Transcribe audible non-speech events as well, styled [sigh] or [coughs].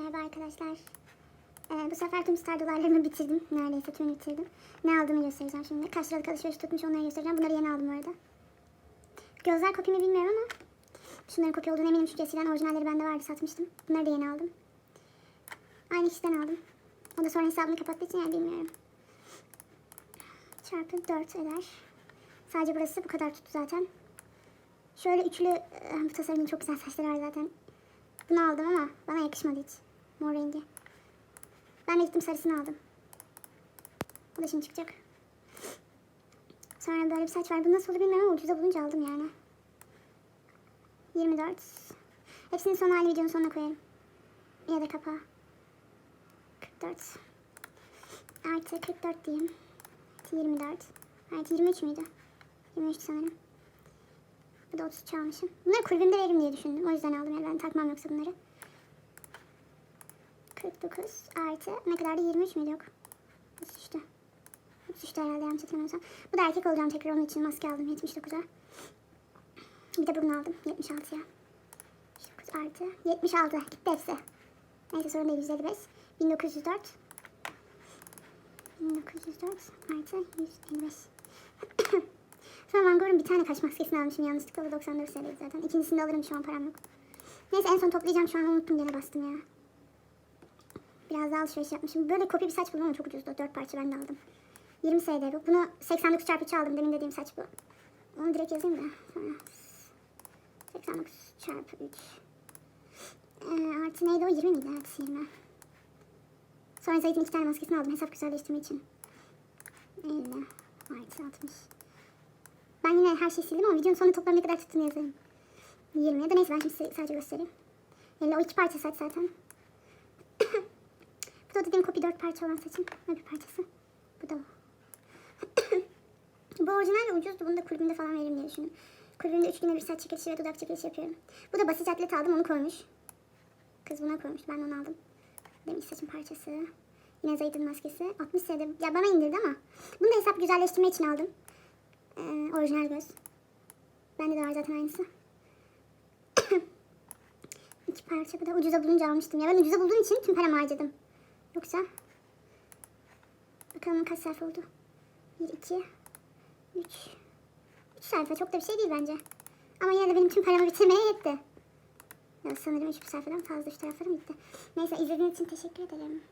Merhaba arkadaşlar. Ee, bu sefer tüm star dolarlarımı bitirdim. Neredeyse tümünü bitirdim. Ne aldığımı göstereceğim şimdi. Kaç liralık alışveriş tutmuş onları göstereceğim. Bunları yeni aldım bu arada. Gözler kopya mı bilmiyorum ama şunların kopya olduğunu eminim çünkü eskiden orijinalleri bende vardı satmıştım. Bunları da yeni aldım. Aynı kişiden aldım. O da sonra hesabını kapattığı için yani bilmiyorum. Çarpı 4 eder. Sadece burası bu kadar tuttu zaten. Şöyle üçlü e, bu tasarımın çok güzel saçları var zaten. Bunu aldım ama bana yakışmadı hiç. Mor rengi. Ben de gittim sarısını aldım. O da şimdi çıkacak. Sonra böyle bir saç var. Bu nasıl olur bilmiyorum ama ucuza bulunca aldım yani. 24. Hepsini son hali videonun sonuna koyarım. Ya da kapağı. 44. Artı 44 diyeyim. Artı 24. Artı 23 müydü? 23 sanırım. Bu da 30 çalmışım. Bunları kulübümde veririm diye düşündüm. O yüzden aldım yani ben takmam yoksa bunları. 49 artı ne kadardı 23 müydü yok. 33'tü. 33'tü herhalde yanlış hatırlamıyorsam. Bu da erkek olacağım tekrar onun için maske aldım 79'a. Bir de bunu aldım 76'ya. 79 artı 76 gitti hepsi. Neyse sorun değil 155. 1904. 1904 artı 155. [coughs] Sonra Van Gogh'un bir tane kaş maskesini almışım yanlışlıkla. Da 94 TL'ydi zaten. İkincisini de alırım şu an param yok. Neyse en son toplayacağım şu an unuttum gene bastım ya. Biraz daha alışveriş yapmışım. Böyle kopya bir saç buldum ama çok ucuzdu. 4 parça ben de aldım. 20 SD bu. Bunu 89 çarpı 3 aldım. Demin dediğim saç bu. Onu direkt yazayım da. Sonra 89 çarpı 3. Ee, artı neydi o? 20 miydi? Artı 20. Sonra Zayt'in iki tane maskesini aldım hesap güzelleştirme için. 50 artı 60. Ben yine her şeyi sildim ama videonun sonunda toplam ne kadar tuttuğunu yazarım. 20 ya da neyse ben şimdi size sadece göstereyim. 50 o iki parça saç zaten. Bu dediğim kopya 4 parça olan saçın öbür parçası. Bu da o. [coughs] Bu orijinal ve ucuzdu. Bunu da kulübümde falan veririm diye düşündüm. Kulübümde 3 güne bir saç çekilişi ve dudak çekilişi yapıyorum. Bu da basit atlet aldım onu koymuş. Kız buna koymuş. Ben onu aldım. Demiş saçın parçası. Yine Zayt'ın maskesi. 60 lirada. Ya bana indirdi ama. Bunu da hesap güzelleştirme için aldım. Ee, orijinal göz. Bende de var zaten aynısı. [coughs] İki parça bu da ucuza bulunca almıştım. Ya ben ucuza bulduğum için tüm paramı harcadım. Yoksa bakalım kaç sayfa oldu. 1, 2, 3. 3 sayfa çok da bir şey değil bence. Ama yine de benim tüm paramı bitirmeye yetti. Ya sanırım 3 sayfadan fazla 3 taraflarım gitti. Neyse izlediğiniz için teşekkür ederim.